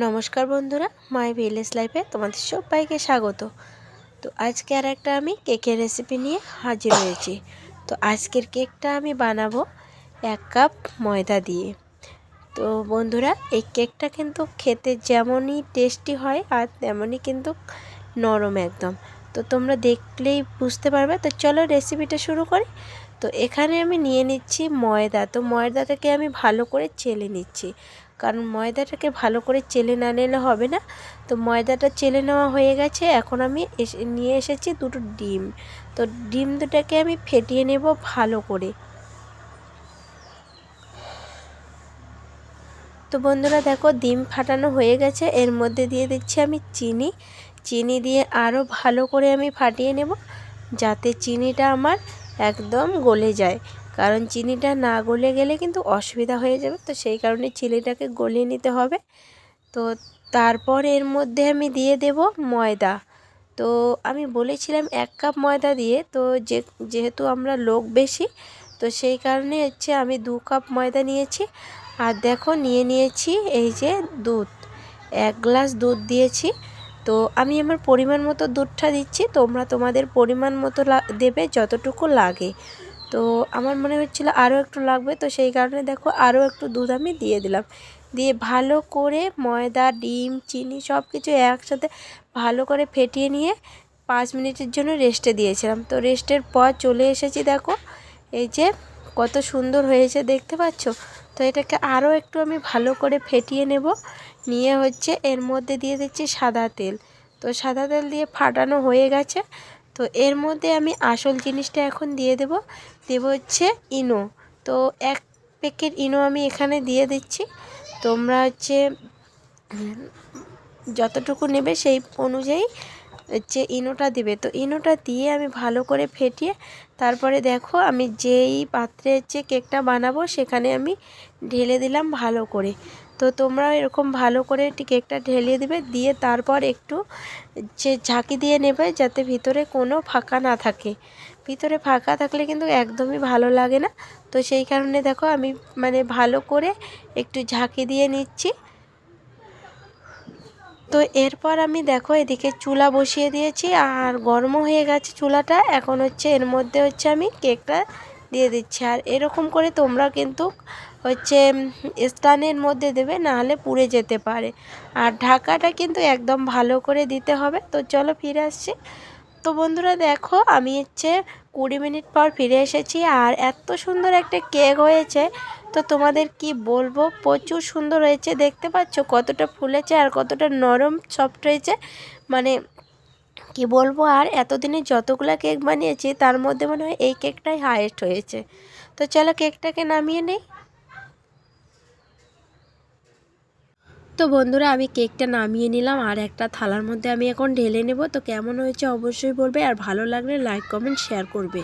নমস্কার বন্ধুরা, my village লাইফে তোমাদের সবাইকে স্বাগত। তো আজকে আর একটা আমি কেকের রেসিপি নিয়ে হাজির হয়েছি। তো আজকের কেকটা আমি বানাবো এক কাপ ময়দা দিয়ে। তো বন্ধুরা, এই কেকটা কিন্তু খেতে যেমনই টেস্টি হয় আর তেমনই কিন্তু নরম একদম। তো তোমরা দেখলেই বুঝতে পারবে। তো চলো রেসিপিটা শুরু করি। তো এখানে আমি নিয়ে নিচ্ছি ময়দা। তো ময়দাটাকে আমি ভালো করে চেলে নিচ্ছি। কারণ ময়দাটাকে ভালো করে চেলে না নিলে হবে না। তো ময়দাটা চেলে নেওয়া হয়ে গেছে, এখন আমি নিয়ে এসেছি দুটো ডিম। তো ডিম দুটাকে আমি ফেটিয়ে নেব ভালো করে। তো বন্ধুরা দেখো ডিম ফাটানো হয়ে গেছে, এর মধ্যে দিয়ে দিচ্ছি আমি চিনি। চিনি দিয়ে আরও ভালো করে আমি ফাটিয়ে নেব, যাতে চিনিটা আমার একদম গলে যায়। কারণ চিনিটা না গলে গেলে কিন্তু অসুবিধা হয়ে যাবে। তো সেই কারণে চিনিটাকে গলিয়ে নিতে হবে। তো তারপর এর মধ্যে আমি দিয়ে দেব ময়দা। তো আমি বলেছিলাম এক কাপ ময়দা দিয়ে, তো যে, যেহেতু আমরা লোক বেশি, তো সেই কারণে হচ্ছে আমি দু কাপ ময়দা নিয়েছি। আর দেখো নিয়ে নিয়েছি এই যে দুধ। এক গ্লাস দুধ দিয়েছি। তো আমি আমার পরিমাণ মতো দুধটা দিচ্ছি। তোমরা তোমাদের পরিমাণ মতো দেবে যতটুকু লাগে। তো আমার মনে হচ্ছিল আরও একটু লাগবে, তো সেই কারণে দেখো আরও একটু দুধ আমি দিয়ে দিলাম। দিয়ে ভালো করে ময়দা, ডিম, চিনি সব কিছু একসাথে ভালো করে ফেটিয়ে নিয়ে পাঁচ মিনিটের জন্য রেস্টে দিয়েছিলাম। তো রেস্টের পর চলে এসেছি দেখো, এই যে কত সুন্দর হয়েছে দেখতে পাচ্ছ? তো এটাকে আরও একটু আমি ভালো করে ফেটিয়ে নেব। নিয়ে হচ্ছে এর মধ্যে দিয়ে দিচ্ছি সাদা তেল। তো সাদা তেল দিয়ে ফাটানো হয়ে গেছে। তো এর মধ্যে আমি আসল জিনিসটা এখন দিয়ে দেব। দেব হচ্ছে ইনো। তো এক প্যাকেট ইনো আমি এখানে দিয়ে দিচ্ছি। তোমরা হচ্ছে, যতটুকু নেবে সেই অনুযায়ী হচ্ছে ইনোটা দিবে। তো ইনোটা দিয়ে আমি ভালো করে ফেটিয়ে তারপরে দেখো আমি যেই পাত্রে হচ্ছে কেকটা বানাবো সেখানে আমি ঢেলে দিলাম ভালো করে। তো তোমরা এরকম ভালো করে একটি কেকটা ঢেলে দেবে, দিয়ে তারপর একটু যে ঝাঁকি দিয়ে নেবে যাতে ভিতরে কোনো ফাঁকা না থাকে। ভিতরে ফাঁকা থাকলে কিন্তু একদমই ভালো লাগে না। তো সেই কারণে দেখো আমি মানে ভালো করে একটু ঝাঁকি দিয়ে নিচ্ছি। তো এরপর আমি দেখো এদিকে চুলা বসিয়ে দিয়েছি, আর গরমও হয়ে গেছে চুলাটা। এখন হচ্ছে এর মধ্যে হচ্ছে আমি কেকটা দিয়ে দিচ্ছি। আর এরকম করে তোমরা কিন্তু হচ্ছে স্টানের মধ্যে দেবে, নাহলে পুড়ে যেতে পারে। আর ঢাকাটা কিন্তু একদম ভালো করে দিতে হবে। তো চলো ফিরে আসছি। তো বন্ধুরা দেখো, আমি হচ্ছে কুড়ি মিনিট পর ফিরে এসেছি। আর এত সুন্দর একটা কেক হয়েছে। তো তোমাদের কি বলব, প্রচুর সুন্দর হয়েছে। দেখতে পাচ্ছ কতটা ফুলেছে আর কতটা নরম, সফট হয়েছে। মানে কি বলব আর এতদিনে যতগুলো কেক বানিয়েছি, তার মধ্যে মনে হয় এই কেকটাই হায়েস্ট হয়েছে। তো চলো কেকটাকে নামিয়ে নেই। তো বন্ধুরা, আমি কেকটা নামিয়ে নিলাম আর একটা থালার মধ্যে আমি এখন ঢেলে নেব। তো কেমন হয়েছে অবশ্যই বলবে আর ভালো লাগলে লাইক কমেন্ট শেয়ার করবে।